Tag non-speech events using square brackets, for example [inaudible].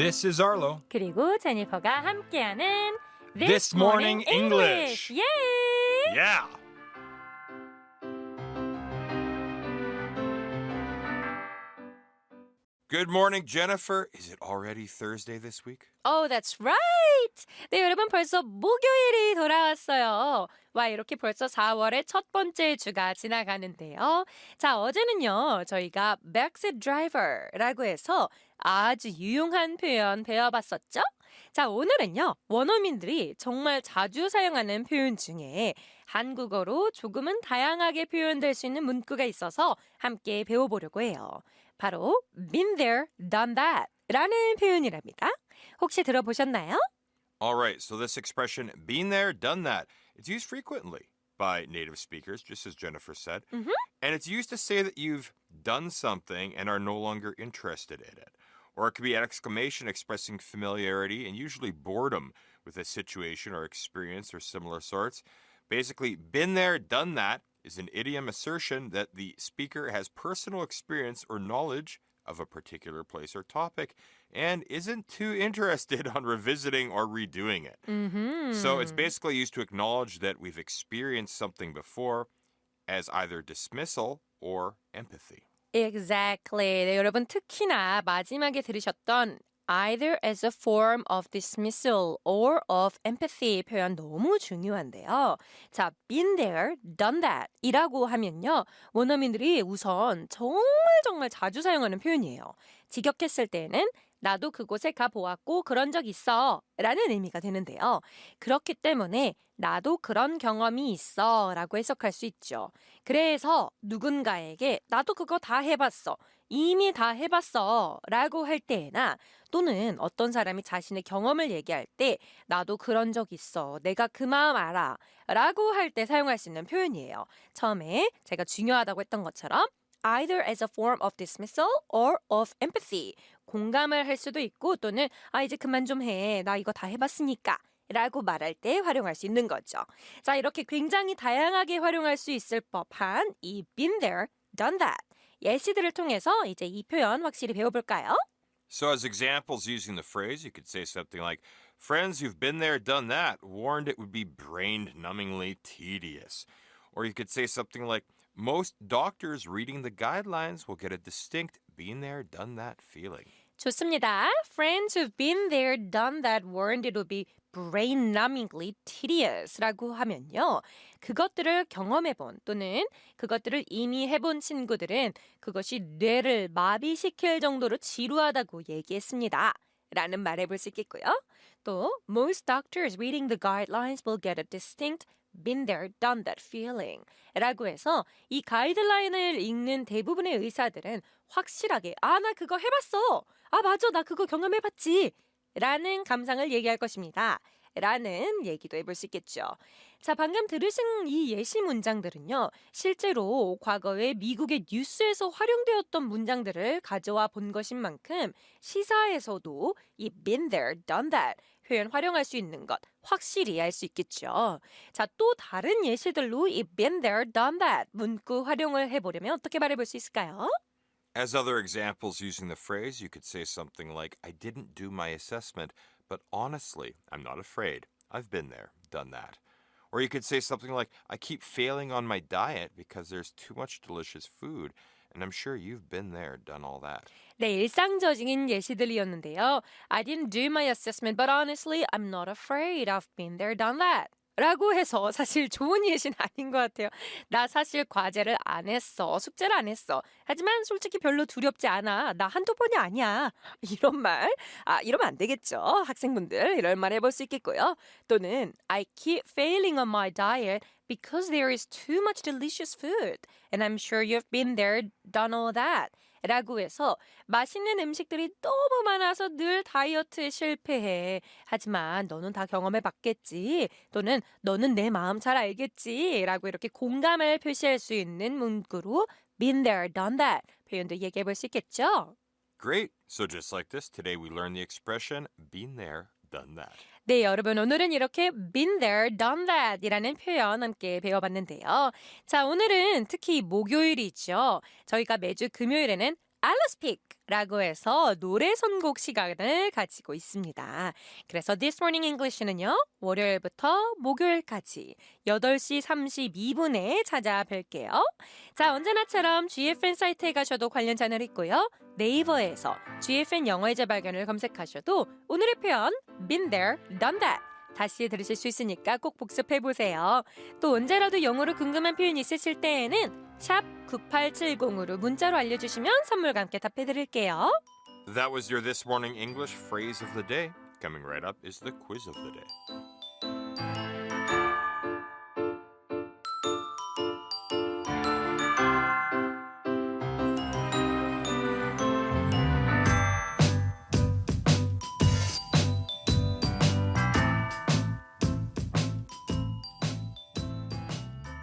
This is Arlo. 그리고 제니퍼가 함께하는 This Morning English. 예! Yeah. Good morning, Jennifer. Is it already Thursday this week? Oh, that's right. 네, 여러분 벌써 목요일이 돌아왔어요. 와, 이렇게 벌써 4월의 첫 번째 주가 지나가는데요. 자, 어제는요, 저희가 backseat driver라고 해서 아주 유용한 표현 배워봤었죠? 자, 오늘은요, 원어민들이 정말 자주 사용하는 표현 중에 한국어로 조금은 다양하게 표현될 수 있는 문구가 있어서 함께 배워보려고 해요. 바로 been there, done that 라는 표현이랍니다. 혹시 들어보셨나요? All right, so this expression, been there, done that, it's used frequently by native speakers, just as Jennifer said. Mhm. And it's used to say that you've done something and are no longer interested in it. Or it could be an exclamation expressing familiarity and usually boredom with a situation or experience or similar sorts. Basically, been there, done that is an idiom assertion that the speaker has personal experience or knowledge of a particular place or topic and isn't too interested [laughs] on revisiting or redoing it. 음흠. So it's mm-hmm. basically used to acknowledge that we've experienced something before as either dismissal or empathy. Exactly. 네, 여러분 특히나 마지막에 들으셨던 either as a form of dismissal or of empathy 표현 너무 중요한데요. 자, been there, done that 이라고 하면요. 원어민들이 우선 정말 정말 자주 사용하는 표현이에요. 직역했을 때는 나도 그곳에 가보았고 그런 적 있어 라는 의미가 되는데요. 그렇기 때문에 나도 그런 경험이 있어 라고 해석할 수 있죠. 그래서 누군가에게 나도 그거 다 해봤어. 이미 다 해봤어. 라고 할 때나 또는 어떤 사람이 자신의 경험을 얘기할 때 나도 그런 적 있어. 내가 그 마음 알아. 라고 할 때 사용할 수 있는 표현이에요. 처음에 제가 중요하다고 했던 것처럼 either as a form of dismissal or of empathy. 공감을 할 수도 있고 또는 아 이제 그만 좀 해. 나 이거 다 해봤으니까. 라고 말할 때 활용할 수 있는 거죠. 자, 이렇게 굉장히 다양하게 활용할 수 있을 법한 이 been there, done that 예시들을 통해서 이제 이 표현 확실히 배워볼까요? So, as examples using the phrase, you could say something like, Friends who've been there, done that, warned it would be brain numbingly tedious. Or you could say something like, Most doctors reading the guidelines will get a distinct been there, done that feeling. 좋습니다. Friends who've been there, done that, warned it would be brain-numbingly tedious라고 하면요. 그것들을 경험해본 또는 그것들을 이미 해본 친구들은 그것이 뇌를 마비시킬 정도로 지루하다고 얘기했습니다. 라는 말 해볼 수 있겠고요. 또 most doctors reading the guidelines will get a distinct been there, done that feeling 라고 해서 이 가이드라인을 읽는 대부분의 의사들은 확실하게 아, 나 그거 해봤어. 아, 맞아. 나 그거 경험해봤지. 라는 감상을 얘기할 것입니다. 라는 얘기도 해볼 수 있겠죠. 자, 방금 들으신 이 예시 문장들은요, 실제로 과거에 미국의 뉴스에서 활용되었던 문장들을 가져와 본 것인 만큼 시사에서도 이 been there, done that 표현 활용할 수 있는 것 확실히 알 수 있겠죠. 자, 또 다른 예시들로 이 been there, done that 문구 활용을 해보려면 어떻게 말해볼 수 있을까요? As other examples using the phrase, you could say something like, I didn't do my assessment, but honestly, I'm not afraid. I've been there, done that. Or you could say something like, I keep failing on my diet because there's too much delicious food. And I'm sure you've been there, done all that. 네, 일상적인 예시들이었는데요. I didn't do my assessment, but honestly, I'm not afraid. I've been there, done that. 라고 해서 사실 좋은 예시는 아닌 것 같아요. 나 사실 과제를 안 했어. 숙제를 안 했어. 하지만 솔직히 별로 두렵지 않아. 나 한두 번이 아니야. 이런 말. 아, 이러면 안 되겠죠. 학생분들. 이런 말 해볼 수 있겠고요. 또는 I keep failing on my diet because there is too much delicious food. And I'm sure you've been there, done all that. 라고 해서 맛있는 음식들이 너무 많아서 늘 다이어트에 실패해. 하지만 너는 다 경험해 봤겠지. 또는 너는 내 마음 잘 알겠지. 라고 이렇게 공감을 표시할 수 있는 문구로 been there, done that 표현도 얘기해 볼 수 있겠죠. Great. So, just like this, today we learned the expression, been there, done that. 네, 여러분 오늘은 이렇게 been there, done that 이라는 표현 함께 배워봤는데요. 자, 오늘은 특히 목요일이죠. 저희가 매주 금요일에는 알로스픽라고 해서 노래 선곡 시간을 가지고 있습니다. 그래서 This Morning English는요. 월요일부터 목요일까지 8시 32분에 찾아뵐게요. 자, 언제나처럼 GFN 사이트에 가셔도 관련 채널 있고요. 네이버에서 GFN 영어의 재발견을 검색하셔도 오늘의 표현 been there, done that 다시 들으실 수 있으니까 꼭 복습해 보세요. 또 언제라도 영어로 궁금한 표현 있으실 때에는 샵 9870으로 문자로 알려주시면 선물과 함께 답해 드릴게요. That was your This Morning English phrase of the day. Coming right up is the quiz of the day.